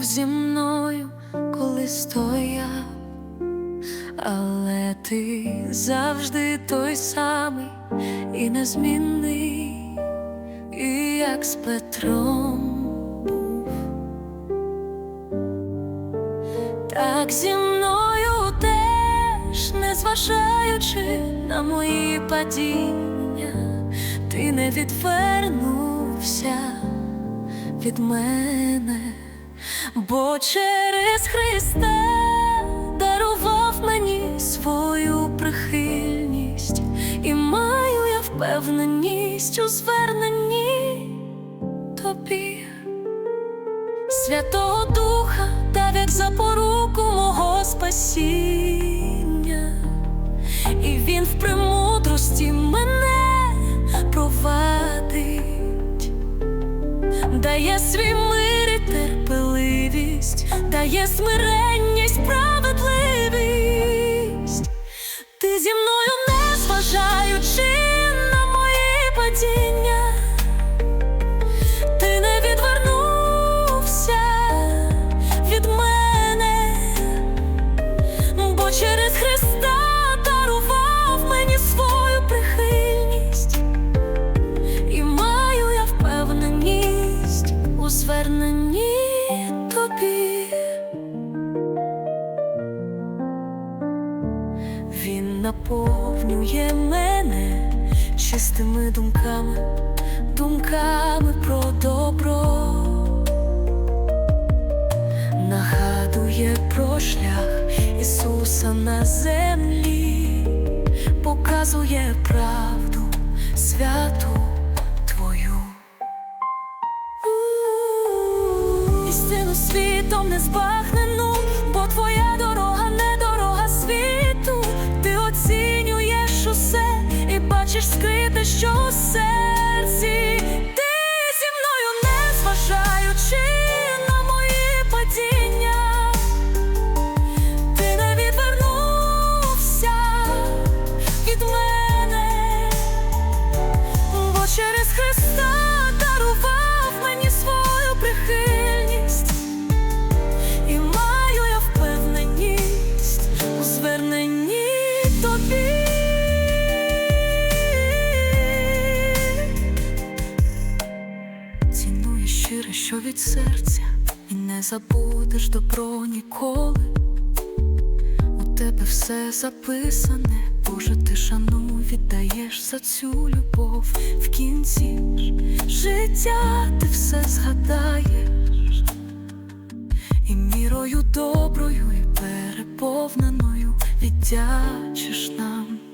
був зі мною, коли стояв, але ти завжди той самий і незмінний, і як з Петром був, так зі мною теж, незважаючи на мої падіння, ти не відвернувся від мене бо через Христа дарував мені свою прихильність, і маю я впевненість у зверненні тобі, Святого Духа дав як запоруку мого спасіння, і він в премудрості мене провадить. Дає свій мир терпеливість, дає смирення й справедливість. Ти зі мною не зважаючи на мої падіння, наповнює мене чистими думками, думками про добро, нагадує про шлях Ісуса на землі, показує правду святу твою. Істину світом не збагнену, і бачиш скрите, що у що від серця, і не забудеш добро ніколи. У тебе все записане, Боже, ти шану віддаєш за цю любов в кінці ж життя ти все згадаєш, і мірою доброю, і переповненою віддячиш нам.